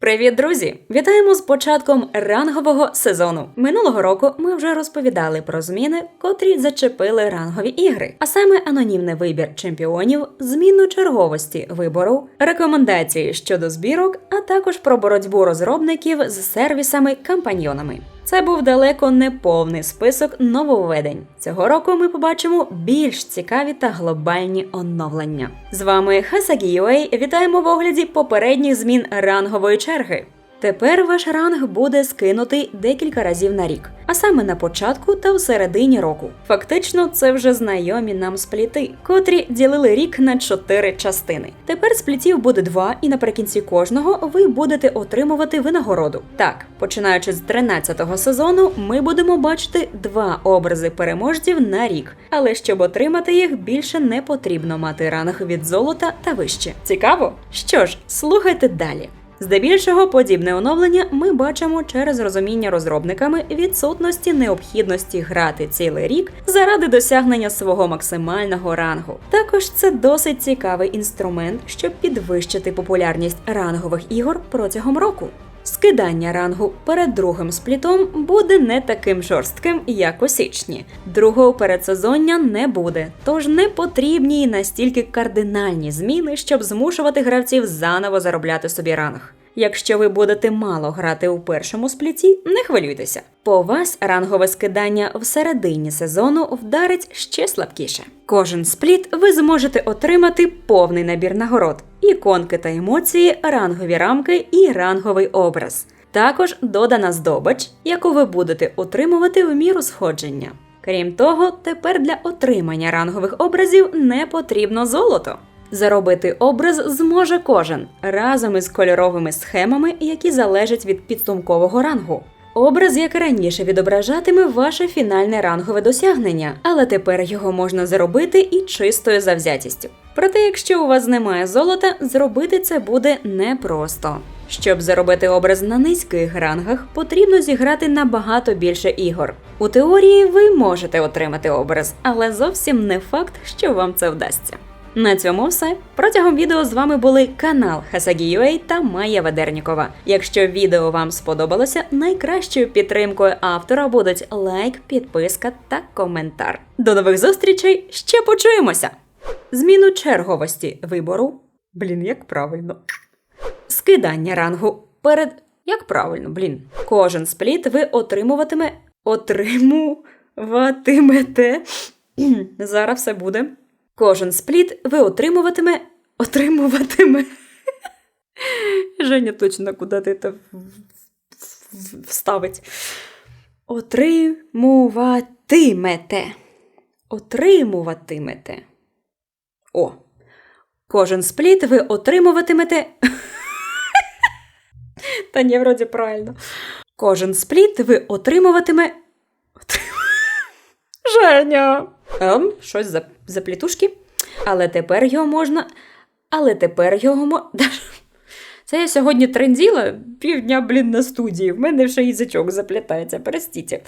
Привіт, друзі! Вітаємо з початком рангового сезону. Минулого року ми вже розповідали про зміни, котрі зачепили рангові ігри, а саме анонімний вибір чемпіонів, зміну черговості вибору, рекомендації щодо збірок, а також про боротьбу розробників з сервісами-кампаньйонами. Це був далеко не повний список нововведень. Цього року ми побачимо більш цікаві та глобальні оновлення. З вами Хасагі UA. Вітаємо в огляді попередніх змін рангової черги. Тепер ваш ранг буде скинутий декілька разів на рік, а саме на початку та в середині року. Фактично, це вже знайомі нам спліти, котрі ділили рік на чотири частини. Тепер сплітів буде два, і наприкінці кожного ви будете отримувати винагороду. Так, починаючи з 13-го сезону, ми будемо бачити два образи переможців на рік, але щоб отримати їх, більше не потрібно мати ранг від золота та вище. Цікаво? Що ж, слухайте далі. Здебільшого подібне оновлення ми бачимо через розуміння розробниками відсутності необхідності грати цілий рік заради досягнення свого максимального рангу. Також це досить цікавий інструмент, щоб підвищити популярність рангових ігор протягом року. Скидання рангу перед другим сплітом буде не таким жорстким, як у січні. Другого передсезоння не буде, тож не потрібні й настільки кардинальні зміни, щоб змушувати гравців заново заробляти собі ранг. Якщо ви будете мало грати у першому спліті, не хвилюйтеся. По вас рангове скидання в середині сезону вдарить ще слабкіше. Кожен спліт ви зможете отримати повний набір нагород, іконки та емоції, рангові рамки і ранговий образ. Також додана здобич, яку ви будете отримувати в міру сходження. Крім того, тепер для отримання рангових образів не потрібно золото. Заробити образ зможе кожен разом із кольоровими схемами, які залежать від підсумкового рангу. Образ, як раніше, відображатиме ваше фінальне рангове досягнення, але тепер його можна заробити і чистою завзятістю. Проте, якщо у вас немає золота, зробити це буде непросто. Щоб заробити образ на низьких рангах, потрібно зіграти набагато більше ігор. У теорії ви можете отримати образ, але зовсім не факт, що вам це вдасться. На цьому все. Протягом відео з вами були канал Хасагі.ua та Майя Ведернікова. Якщо відео вам сподобалося, найкращою підтримкою автора будуть лайк, підписка та коментар. До нових зустрічей! Ще почуємося! Зміну черговості вибору. Блін, як правильно. Скидання рангу перед. Як правильно, блін. Кожен спліт ви отримуватиме. Отримуватимете. Зараз все буде. Кожен спліт ви отримуватиме. Отримуватиме. Женя точно куди ти це вставить. Отримуватимете. Отримуватимете. О. Кожен спліт ви отримуватимете. Та ні, вроді правильно. Кожен спліт ви отримуватиме. Женя. Ем, щось за, за плітушки. Але тепер його можна. Але тепер його мо... Це я сьогодні тренділа півдня, блін, на студії. В мене вже язичок заплітається, простіть.